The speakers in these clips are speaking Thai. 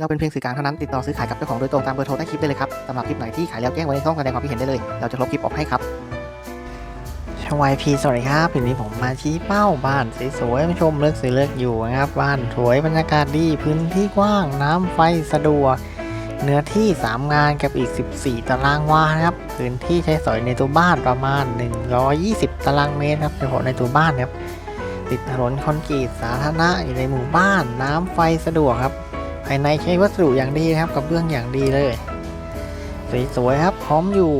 เราเป็นเพียงสื่อกลางเท่านั้นติดต่อซื้อขายกับเจ้าของโดยตรงตามเบอร์โทรใต้คลิปได้เลยครับสำหรับคลิปไหนที่ขายแล้วแจ้งไว้ในช่องแสดงความคิดเห็นได้เลย เราจะลบคลิปออกให้ครับชวายพีสวัสดีครับวันนี้ผมมาชี้เป้าบ้านสวยๆมาชมเลือกซื้อเลือกอยู่นะครับ บ้านสวยบรรยากาศดีพื้นที่กว้างน้ำไฟสะดวก เนื้อที่ 3 งานกับอีก 14 ตารางวานะครับ พื้นที่ใช้สอยในตัวบ้านประมาณ 120 ตารางเมตรครับเฉพาะในตัวบ้านครับ ติดถนนคอนกรีตสาธารณะอยู่ในหมู่บ้าน น้ำไฟสะดวกครับายในใช้วัสดุอย่างดีนะครับกับเบื้องอย่างดีเลย สวยๆครับพร้อมอยู่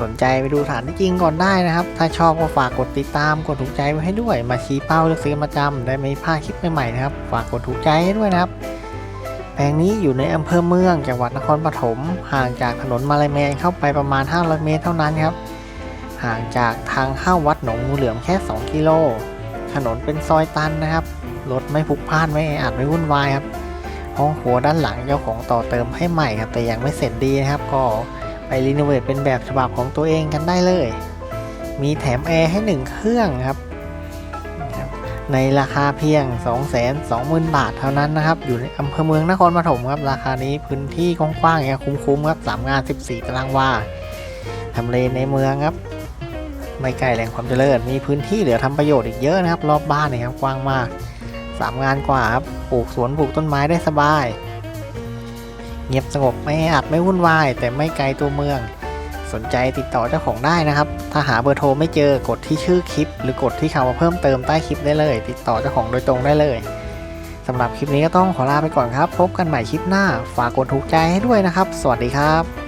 สนใจไปดูฐานที่จริงก่อนได้นะครับ ถ้าชอบก็ฝากกดติดตามกดถูกใจไว้ให้ด้วย มาชี้เป้าเลือกซื้อมาจำได้ไม่พลาดคลิปใหม่ๆนะครับ ฝากกดถูกใจให้ด้วยนะครับแปลงนี้อยู่ในอำเภอเมืองจังหวัดนครปฐมห่างจากถนนมาลายแมนเข้าไปประมาณ 500 เมตรเท่านั้นครับ ห่างจากทางเข้าวัดหนองงูเหลือมแค่ 2 กิโลถนนเป็นซอยตันนะครับรถไม่พุกพ่านไม่แออัดไม่วุ่นวายครับ ห้องครัวด้านหลังเจ้าของต่อเติมให้ใหม่ครับแต่ยังไม่เสร็จดีนะครับ ก็ไปรีโนเวทเป็นแบบฉบับของตัวเองกันได้เลย มีแถมแอร์ให้หนึ่งเครื่องครับ ในราคาเพียง 220,000 บาทเท่านั้นนะครับ อยู่ในอำเภอเมืองนครปฐมครับ ราคานี้พื้นที่กว้างๆเนี่ยคุ้มๆครับ3งาน 14 ตารางวาทำเลในเมืองครับไม่ไกลแหล่งความเจริญ มีพื้นที่เหลือทำประโยชน์อีกเยอะนะครับ รอบบ้านนี่ยครับกว้างมาก 3งานกว่าครับ ปลูกสวนปลูกต้นไม้ได้สบาย เงียบสงบไม่แออัดไม่วุ่นวาย แต่ไม่ไกลตัวเมือง สนใจติดต่อเจ้าของได้นะครับ ถ้าหาเบอร์โทรไม่เจอกดที่ชื่อคลิป หรือกดที่คำว่าเพิ่มเติมใต้คลิปได้เลย ติดต่อเจ้าของโดยตรงได้เลยสำหรับคลิปนี้ก็ต้องขอลาไปก่อนครับ พบกันใหม่คลิปหน้า ฝากกดถูกใจให้ด้วยนะครับ สวัสดีครับ